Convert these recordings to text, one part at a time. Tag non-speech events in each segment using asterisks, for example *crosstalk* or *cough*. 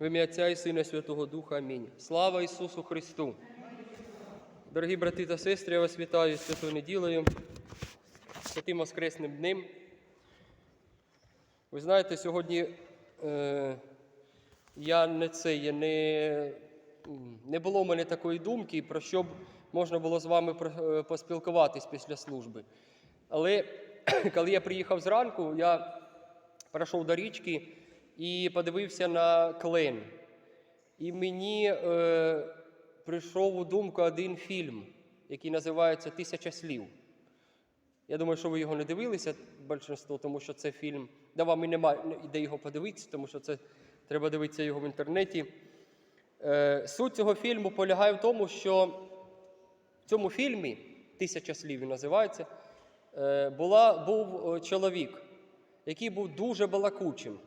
В ім'я Отця і Сина Святого Духа. Амінь. Слава Ісусу Христу! Дорогі брати та сестри, я вас вітаю святою неділею, святим Воскресним днем. Ви знаєте, сьогодні е, я не це, я не, не було в мене такої думки, про що б можна було з вами е, поспілкуватись після служби. Але *clears throat* коли я приїхав зранку, я пройшов до річки і подивився на клен. І мені е, прийшов у думку один фільм, який називається Тисяча слів. Я думаю, що ви його не дивилися, більшинство, тому що це фільм, да вам і немає де його подивитися, тому що це треба дивитися його в інтернеті. Е, суть цього фільму полягає в тому, що в цьому фільмі Тисяча слів називається. е, Була, був е, чоловік, який був дуже балакучим.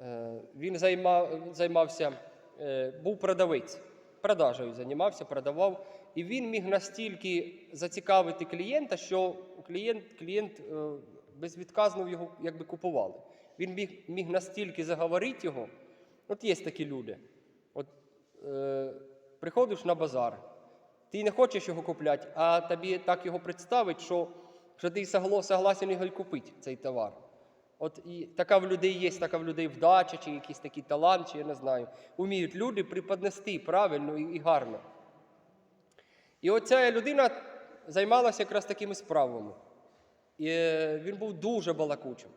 Е, Він займав, займався, е, був продавець, продажею займався, продавав. І він міг настільки зацікавити клієнта, що клієнт, клієнт е, безвідказно його якби купували. Він міг, міг настільки заговорити його. От є такі люди. От, е, приходиш на базар, ти не хочеш його купляти, а тобі так його представить, що, що ти согласен його купити, цей товар. От і така в людей є, така в людей вдача, чи якийсь такий талант, чи я не знаю. Уміють люди преподнести правильно і, гарно. І оця людина займалася якраз такими справами. І е, він був дуже балакучим.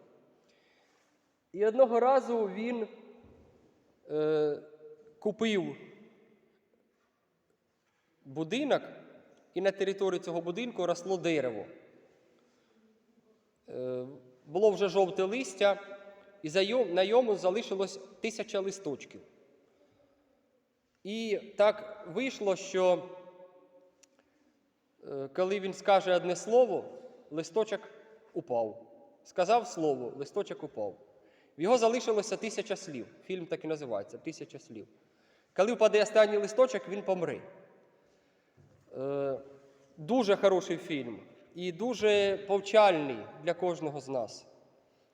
І одного разу він е, купив будинок, і на території цього будинку росло дерево. Е, було вже жовте листя, і на йому залишилось тисяча листочків. І так вийшло, що е, коли він скаже одне слово, листочок упав. Сказав слово, листочок упав. В його залишилося тисяча слів. Фільм так і називається Тисяча слів. Коли впаде останній листочок, він помре. Е, дуже хороший фільм і дуже повчальний для кожного з нас.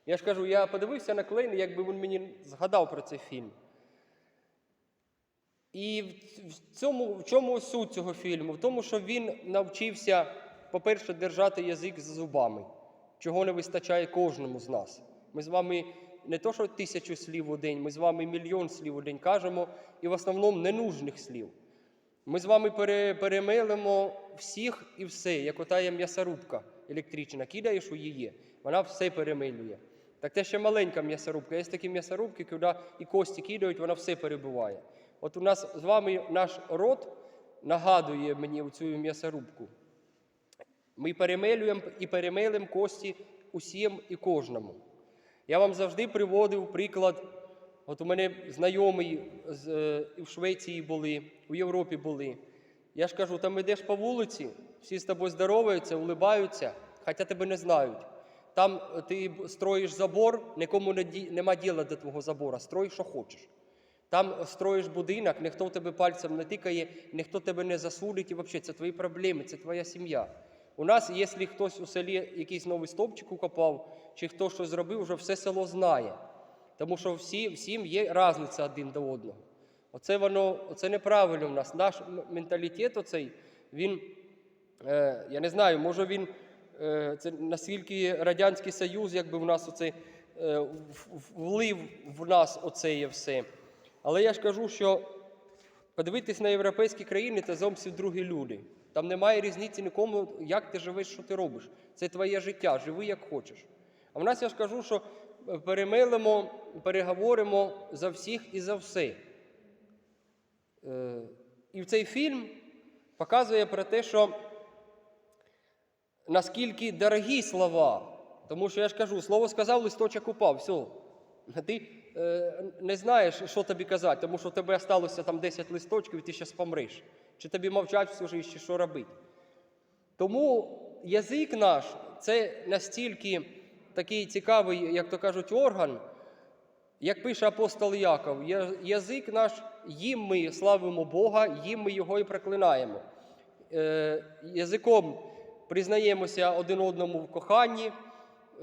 Я ж кажу, я подивився на Клейн, якби він мені згадав про цей фільм. І в- цьому, в чому суть цього фільму? В тому, що він навчився, по-перше, держати язик з зубами, чого не вистачає кожному з нас. Ми з вами не то, що тисячу слів у день, ми з вами мільйон слів у день кажемо, і в основному ненужних слів. Ми з вами пере, перемелимо всіх і все, як ота є м'ясорубка електрична, кидаєш у її, вона все перемилює. Так це ще маленька м'ясорубка. Є такі м'ясорубки, куди і кості кидають, вона все перебуває. От у нас з вами наш рот нагадує мені цю м'ясорубку. Ми перемелюємо і перемелимо кості усім і кожному. Я вам завжди приводив приклад. От у мене знайомі з, е, в Швеції були, у Європі були. Я ж кажу, там йдеш по вулиці, всі з тобою здороваються, улибаються, хоча тебе не знають. Там е, ти строїш забор, нікому не ді- нема діла до твого забора, строй, що хочеш. Там строїш будинок, ніхто тебе пальцем не тикає, ніхто тебе не засудить, і взагалі це твої проблеми, це твоя сім'я. У нас, якщо хтось у селі якийсь новий стовпчик укопав, чи хто щось зробив, вже все село знає. Тому що всі, всім є різниця один до одного. Оце воно, оце неправильно в нас. Наш менталітет оцей, він, е, я не знаю, може він, е, це наскільки Радянський Союз, якби в нас оце, е, влив в нас оце є все. Але я ж кажу, що подивитись на європейські країни це зовсім другі люди. Там немає різниці нікому, як ти живеш, що ти робиш. Це твоє життя, живи як хочеш. А в нас я ж кажу, що перемилимо, переговоримо за всіх і за все. Е, І цей фільм показує про те, що наскільки дорогі слова. Тому що я ж кажу, слово сказав, листочок упав, все. Ти е, не знаєш, що тобі казати, тому що в тебе залишилося там 10 листочків, і ти зараз помреш. Чи тобі мовчать всю життя, що робити. Тому язик наш це настільки такий цікавий, як то кажуть, орган, як пише апостол Яков, язик наш, їм ми славимо Бога, їм ми його і проклинаємо. Е, язиком признаємося один одному в коханні,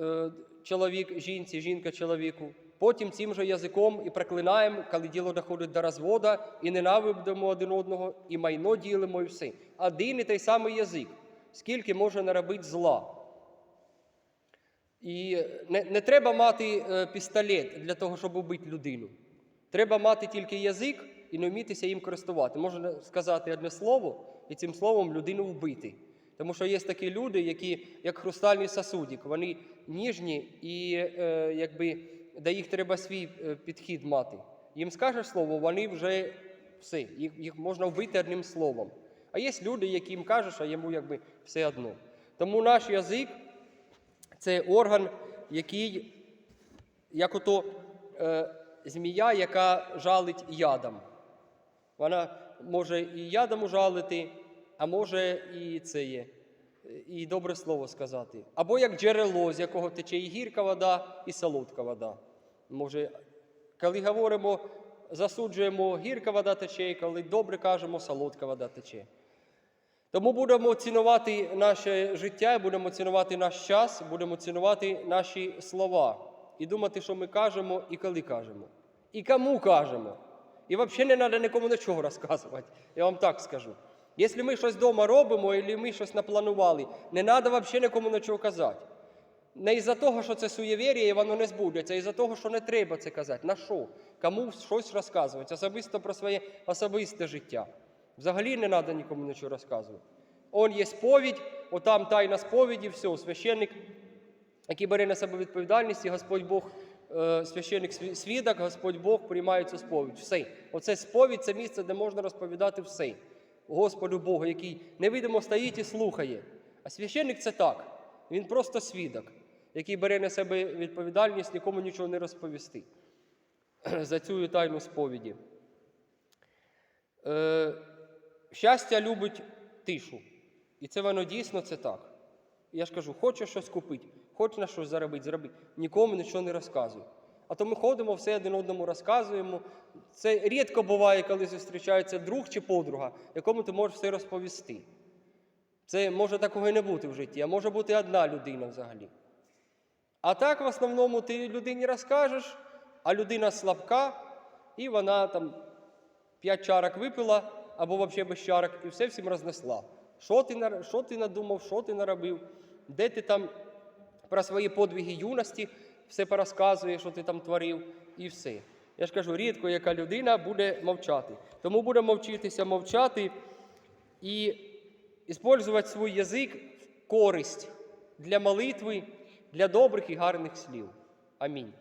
е, чоловік жінці, жінка чоловіку. потім цим же язиком і проклинаємо, коли діло доходить до розвода, і ненавидимо один одного, і майно ділимо, і все. Один і той самий язик. Скільки може наробити зла. І не, не треба мати е, пістолет для того, щоб убити людину. Треба мати тільки язик і не вмітися їм користувати. Можна сказати одне слово і цим словом людину вбити. Тому що є такі люди, які, як хрустальний сосудик, вони ніжні і е, якби, до їх треба свій е, підхід мати. Їм скажеш слово, вони вже все, їх, їх можна вбити одним словом. А є люди, яким кажеш, а йому якби все одно. Тому наш язик це орган, який, як ото е, змія, яка жалить ядом. Вона може і ядом ужалити, а може і це є, і добре слово сказати. Або як джерело, з якого тече і гірка вода, і солодка вода. Може, коли говоримо, засуджуємо, гірка вода тече, коли добре кажемо, солодка вода тече. Тому будемо цінувати наше життя, будемо цінувати наш час, будемо цінувати наші слова і думати, що ми кажемо і коли кажемо, і кому кажемо. І взагалі не треба нікому нічого розказувати. Я вам так скажу. Якщо ми щось вдома робимо, або ми щось напланували, не треба взагалі нікому нічого казати. Не із-за того, що це суєвір'я і воно не збудеться, а із-за того, що не треба це казати. На що? Кому щось розказувати, особисто про своє особисте життя. Взагалі не треба нікому нічого розказувати. Он є сповідь, отам тайна сповіді, все, священник, який бере на себе відповідальність, і Господь Бог, е, священник свідок, Господь Бог приймає цю сповідь. Все. Оце сповідь це місце, де можна розповідати все. Господу Богу, який невидимо стоїть і слухає. А священник це так. Він просто свідок, який бере на себе відповідальність нікому нічого не розповісти *clears throat* за цю тайну сповіді. Щастя любить тишу. І це воно дійсно це так. Я ж кажу, хочеш щось купити, хочеш на щось заробити, зроби. Нікому нічого не розказуй. А то ми ходимо, все один одному розказуємо. Це рідко буває, коли зустрічається друг чи подруга, якому ти можеш все розповісти. Це може такого і не бути в житті, а може бути одна людина взагалі. А так, в основному, ти людині розкажеш, а людина слабка, і вона там п'ять чарок випила, або взагалі без чарок, і все всім рознесла. Що ти, що ти надумав, що ти наробив, де ти там про свої подвиги юності все порозказує, що ти там творив, і все. Я ж кажу, рідко яка людина буде мовчати. Тому будемо вчитися мовчати і використовувати свій язик в користь для молитви, для добрих і гарних слів. Амінь.